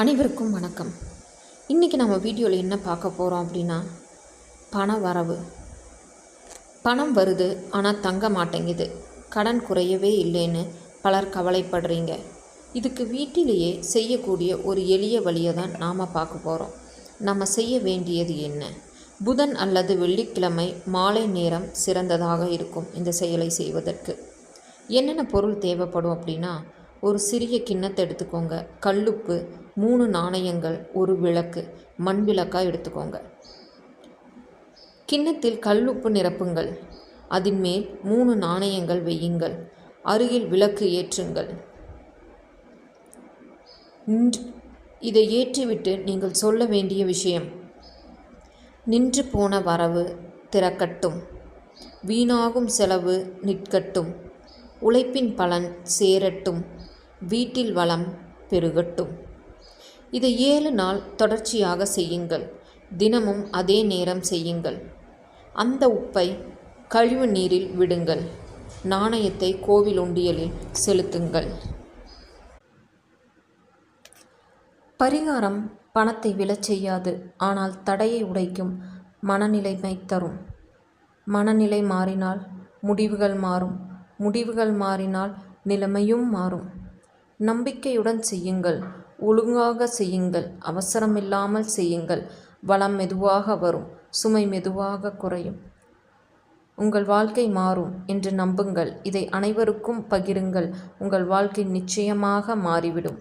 அனைவருக்கும் வணக்கம். இன்றைக்கி நம்ம வீடியோவில் என்ன பார்க்க போகிறோம் அப்படின்னா பண வரவு. பணம் வருது ஆனால் தங்க மாட்டேங்குது. கடன் குறையவே இல்லைன்னு பலர் கவலைப்படுறீங்க. இதுக்கு வீட்டிலேயே செய்யக்கூடிய ஒரு எளிய வழியை தான் நாம் பார்க்க போகிறோம் நம்ம செய்ய வேண்டியது என்ன? புதன் அல்லது வெள்ளிக்கிழமை மாலை நேரம் சிறந்ததாக இருக்கும் இந்த செயலை செய்வதற்கு. என்னென்ன பொருள் தேவைப்படும் அப்படின்னா ஒரு சிறிய கிண்ணத்தை எடுத்துக்கோங்க. கல்லுப்பு மூணு நாணயங்கள் ஒரு விளக்கு மண் விளக்காக எடுத்துக்கோங்க. கிண்ணத்தில் கல்லுப்பு நிரப்புங்கள். அதன் மேல் மூணு நாணயங்கள் வையுங்கள். அருகில் விளக்கு ஏற்றுங்கள். நின்று இதை ஏற்றிவிட்டு நீங்கள் சொல்ல வேண்டிய விஷயம். நின்று போன வரவு திறக்கட்டும். வீணாகும் செலவு நிற்கட்டும். உழைப்பின் பலன் சேரட்டும். வீட்டில் வளம் பெருகட்டும். இதை ஏழு நாள் தொடர்ச்சியாக செய்யுங்கள். தினமும் அதே நேரம் செய்யுங்கள். அந்த உப்பை கழிவு நீரில் விடுங்கள். நாணயத்தை கோவில் உண்டியலில் செலுத்துங்கள். பரிகாரம் பணத்தை விழச் செய்யாது ஆனால் தடையை உடைக்கும் மனநிலைமை தரும் மனநிலை மாறினால் முடிவுகள் மாறும். முடிவுகள் மாறினால் நிலைமையும் மாறும். நம்பிக்கையுடன் செய்யுங்கள். ஒழுங்காக செய்யுங்கள். அவசரமில்லாமல் செய்யுங்கள். வளம் மெதுவாக வரும். சுமை மெதுவாக குறையும். உங்கள் வாழ்க்கை மாறும் என்று நம்புங்கள். இதை அனைவருக்கும் பகிருங்கள். உங்கள் வாழ்க்கை நிச்சயமாக மாறிவிடும்.